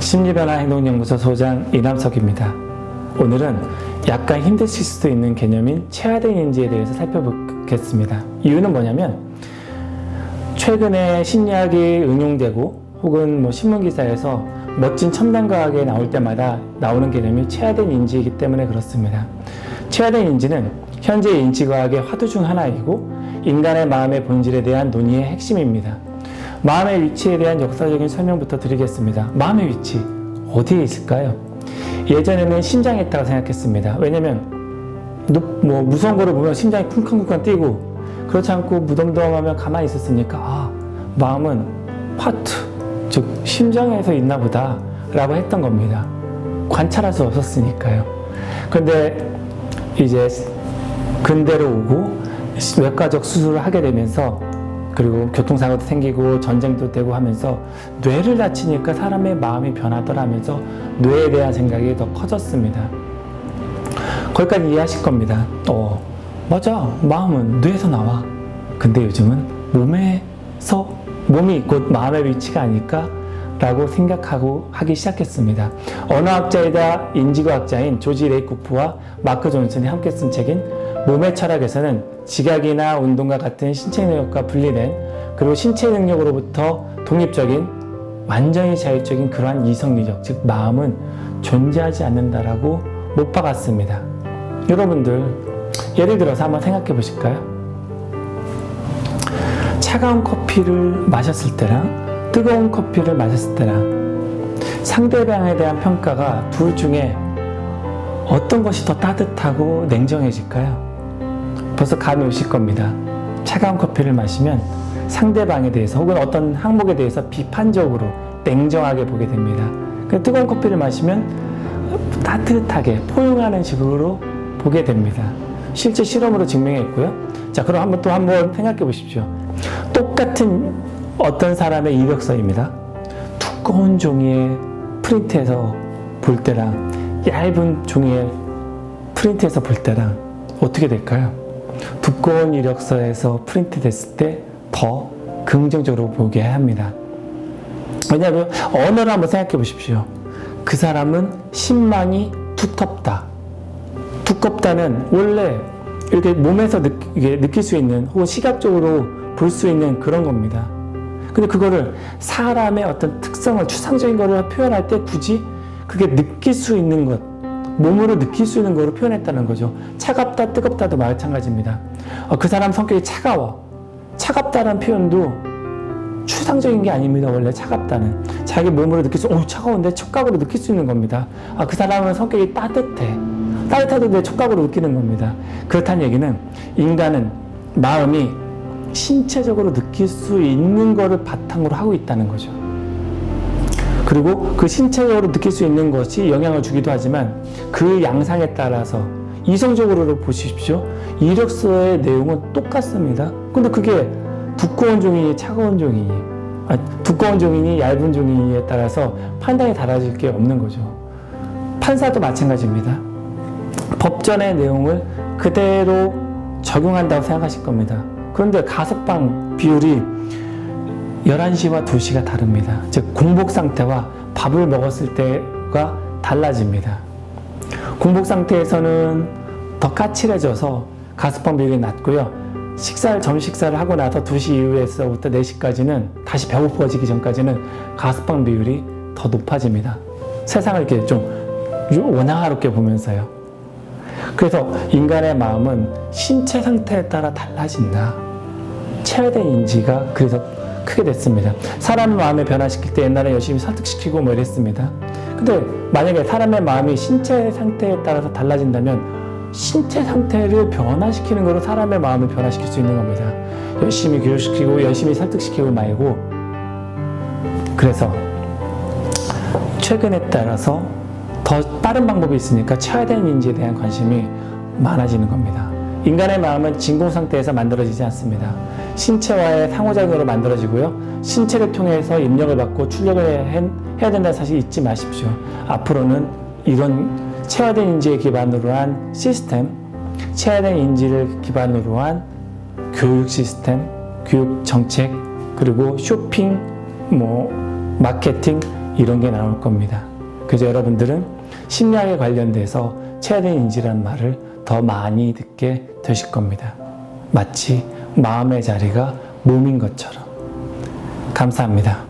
심리변화 행동연구소 소장 이남석입니다. 오늘은 약간 힘드실 수도 있는 개념인 체화된 인지에 대해서 살펴보겠습니다. 이유는 뭐냐면 최근에 심리학이 응용되고 혹은 뭐 신문 기사에서 멋진 첨단 과학에 나올 때마다 나오는 개념이 체화된 인지이기 때문에 그렇습니다. 체화된 인지는 현재 인지과학의 화두 중 하나이고 인간의 마음의 본질에 대한 논의의 핵심입니다. 마음의 위치에 대한 역사적인 설명부터 드리겠습니다. 마음의 위치 어디에 있을까요? 예전에는 심장에 있다고 생각했습니다. 왜냐면 눕- 뭐 무서운 거를 보면 심장이 쿵쾅쿵쾅 뛰고 그렇지 않고 무덤덤하면 가만히 있었으니까 아 마음은 파트 즉 심장에서 있나 보다 라고 했던 겁니다. 관찰할 수 없었으니까요. 그런데 이제 근대로 오고 외과적 수술을 하게 되면서 그리고 교통사고도 생기고 전쟁도 되고 하면서 뇌를 다치니까 사람의 마음이 변하더라면서 뇌에 대한 생각이 더 커졌습니다. 거기까지 이해하실 겁니다. 어, 맞아. 마음은 뇌에서 나와. 근데 요즘은 몸에서, 몸이 곧 마음의 위치가 아닐까? 라고 생각하고 하기 시작했습니다. 언어학자이다 인지과학자인 조지 레이코프와 마크 존슨이 함께 쓴 책인 몸의 철학에서는 지각이나 운동과 같은 신체 능력과 분리된 그리고 신체 능력으로부터 독립적인 완전히 자율적인 그러한 이성리적, 즉 마음은 존재하지 않는다라고 못 박았습니다. 여러분들 예를 들어서 한번 생각해 보실까요? 차가운 커피를 마셨을 때랑 뜨거운 커피를 마셨을 때랑 상대방에 대한 평가가 둘 중에 어떤 것이 더 따뜻하고 냉정해질까요? 벌써 감이 오실 겁니다. 차가운 커피를 마시면 상대방에 대해서 혹은 어떤 항목에 대해서 비판적으로 냉정하게 보게 됩니다. 그 뜨거운 커피를 마시면 따뜻하게 포용하는 식으로 보게 됩니다. 실제 실험으로 증명했고요. 자, 그럼 한번 또 한번 생각해 보십시오. 똑같은 어떤 사람의 이력서입니다. 두꺼운 종이에 프린트해서 볼 때랑 얇은 종이에 프린트해서 볼 때랑 어떻게 될까요? 두꺼운 이력서에서 프린트 됐을 때 더 긍정적으로 보게 합니다. 왜냐하면 언어를 한번 생각해 보십시오. 그 사람은 신망이 두텁다. 두껍다는 원래 이렇게 몸에서 느, 느낄 수 있는 혹은 시각적으로 볼 수 있는 그런 겁니다. 근데 그거를 사람의 어떤 특성을 추상적인 거를 표현할 때 굳이 그게 느낄 수 있는 것, 몸으로 느낄 수 있는 거로 표현했다는 거죠. 차갑다, 뜨겁다도 마찬가지입니다. 어, 그 사람 성격이 차가워. 차갑다는 표현도 추상적인 게 아닙니다. 원래 차갑다는 자기 몸으로 느낄 수, 어 차가운데 촉각으로 느낄 수 있는 겁니다. 아, 그 사람은 성격이 따뜻해. 따뜻하도 내 촉각으로 느끼는 겁니다. 그렇다는 얘기는 인간은 마음이 신체적으로 느낄 수 있는 거를 바탕으로 하고 있다는 거죠. 그리고 그 신체적으로 느낄 수 있는 것이 영향을 주기도 하지만 그 양상에 따라서 이성적으로 보십시오. 이력서의 내용은 똑같습니다. 근데 그게 두꺼운 종이니 차가운 종이니, 아, 두꺼운 종이니 얇은 종이니에 따라서 판단이 달라질 게 없는 거죠. 판사도 마찬가지입니다. 법전의 내용을 그대로 적용한다고 생각하실 겁니다. 그런데 가석방 비율이 11시와 2시가 다릅니다. 즉, 공복 상태와 밥을 먹었을 때가 달라집니다. 공복 상태에서는 더 까칠해져서 가스방 비율이 낮고요. 식사를, 점심 식사를 하고 나서 2시 이후에서부터 4시까지는 다시 배고파지기 전까지는 가스방 비율이 더 높아집니다. 세상을 이렇게 좀 원활하게 보면서요. 그래서 인간의 마음은 신체 상태에 따라 달라진다. 체화된 인지가 그래서 크게 됐습니다. 사람의 마음을 변화시킬 때 옛날에 열심히 설득시키고 뭐 이랬습니다. 근데 만약에 사람의 마음이 신체 상태에 따라서 달라진다면 신체 상태를 변화시키는 거로 사람의 마음을 변화시킬 수 있는 겁니다. 열심히 교육시키고 열심히 설득시키고 말고 그래서 최근에 따라서 더 빠른 방법이 있으니까 체화된 인지에 대한 관심이 많아지는 겁니다. 인간의 마음은 진공 상태에서 만들어지지 않습니다. 신체와의 상호작용으로 만들어지고요. 신체를 통해서 입력을 받고 출력을 해- 해야 된다는 사실 잊지 마십시오. 앞으로는 이런 체화된 인지에 기반으로 한 시스템, 체화된 인지를 기반으로 한 교육 시스템, 교육 정책, 그리고 쇼핑, 뭐 마케팅 이런 게 나올 겁니다. 그래서 여러분들은 심리학에 관련돼서 체린인지라는 말을 더 많이 듣게 되실 겁니다. 마치 마음의 자리가 몸인 것처럼. 감사합니다.